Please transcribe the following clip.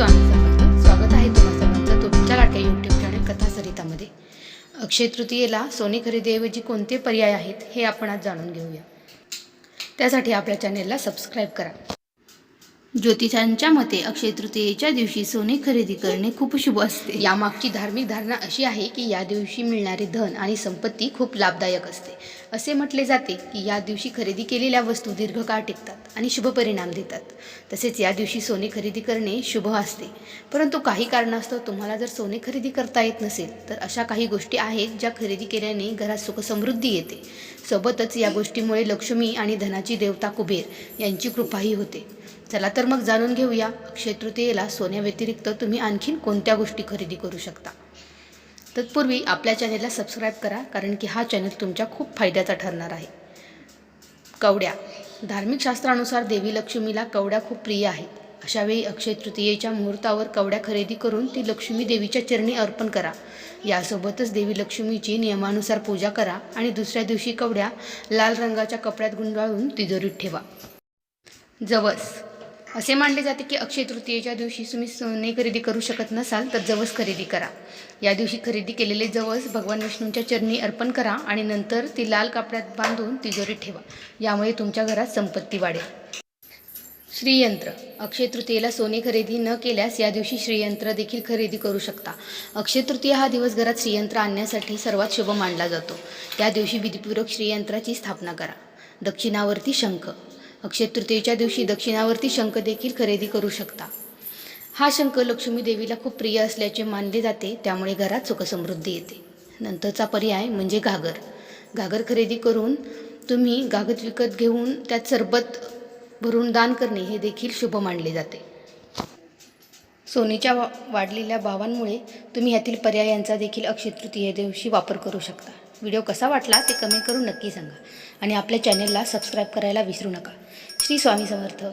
स्वामी समर्थ स्वागत आहे तुम्हा सर्वांचं तुमच्या लाटक्या यूट्यूब चॅनल कथा सरितामध्ये अक्षय तृतीयेला सोने खरेदीऐवजी कोणते पर्याय आहेत हे आपण आज जाणून घेऊया. त्यासाठी आपल्या चॅनेलला सबस्क्राईब करा. ज्योतिषांच्या मते अक्षय तृतीयेच्या दिवशी सोने खरेदी करणे खूप शुभ असते. यामागची धार्मिक धारणा अशी आहे की या दिवशी मिळणारे धन आणि संपत्ती खूप लाभदायक असते. असे म्हटले जाते की या दिवशी खरेदी केलेल्या वस्तू दीर्घकाळ टिकतात आणि शुभ परिणाम देतात. तसेच या दिवशी सोने खरेदी करणे शुभ असते. परंतु काही कारणास्तव तुम्हाला जर सोने खरेदी करता येत नसेल तर अशा काही गोष्टी आहेत ज्या खरेदी केल्याने घरात सुखसमृद्धी येते. सोबतच या गोष्टीमुळे लक्ष्मी आणि धनाची देवता कुबेर यांची कृपाही होते. चला तर तर मग जाणून घेऊया. अक्षय तृतीयेला सोन्याव्यतिरिक्त तुम्ही आणखीन कोणत्या गोष्टी खरेदी करू शकता? तत्पूर्वी आपल्या चॅनेलला सबस्क्राईब करा कारण की हा चॅनल तुमच्या खूप फायद्याचा ठरणार आहे. कवड्या. धार्मिक शास्त्रानुसार देवी लक्ष्मीला कवड्या खूप प्रिय आहेत. अशावेळी अक्षय तृतीयेच्या मुहूर्तावर कवड्या खरेदी करून ती लक्ष्मी देवीच्या चरणी अर्पण करा. यासोबतच देवी लक्ष्मीची नियमानुसार पूजा करा आणि दुसऱ्या दिवशी कवड्या लाल रंगाच्या कपड्यात गुंडाळून तिजोरीत ठेवा. जवस. असे मानले जाते की अक्षय तृतीयेच्या दिवशी तुम्ही सोने खरेदी करू शकत नसाल तर जवस खरेदी करा. या दिवशी खरेदी केलेले जवस भगवान विष्णूंच्या चरणी अर्पण करा आणि नंतर ती लाल कापड्यात बांधून तिजोरीत ठेवा. यामुळे तुमच्या घरात संपत्ती वाढेल. श्रीयंत्र. अक्षय तृतीयेला सोने खरेदी न केल्यास या दिवशी श्रीयंत्र देखील खरेदी करू शकता. अक्षय तृतीया हा दिवस घरात श्रीयंत्र आणण्यासाठी सर्वात शुभ मानला जातो. त्या दिवशी विधिपूर्वक श्रीयंत्राची स्थापना करा. दक्षिणावर्ती शंख. अक्षय तृतीयेच्या दिवशी दक्षिणावर्ती शंख देखील खरेदी करू शकता. हा शंख लक्ष्मी देवीला खूप प्रिय असल्याचे मानले जाते त्यामुळे घरात सुखसमृद्धी येते. नंतरचा पर्याय म्हणजे घागर. घागर खरेदी करून तुम्ही गागत विकत घेऊन त्यात सरबत भरून दान करणे हे देखील शुभ मानले जाते. सोनीच्या वा वाढलेल्या भावांमुळे तुम्ही ह्यातील पर्यायांचा देखील अक्षय तृतीये दिवशी वापर करू शकता. व्हिडिओ कसा वाटला ते कमेंट करून नक्की सांगा. आणि आपल्या चॅनेलला सबस्क्राईब करायला विसरू नका. श्री स्वामी समर्थ.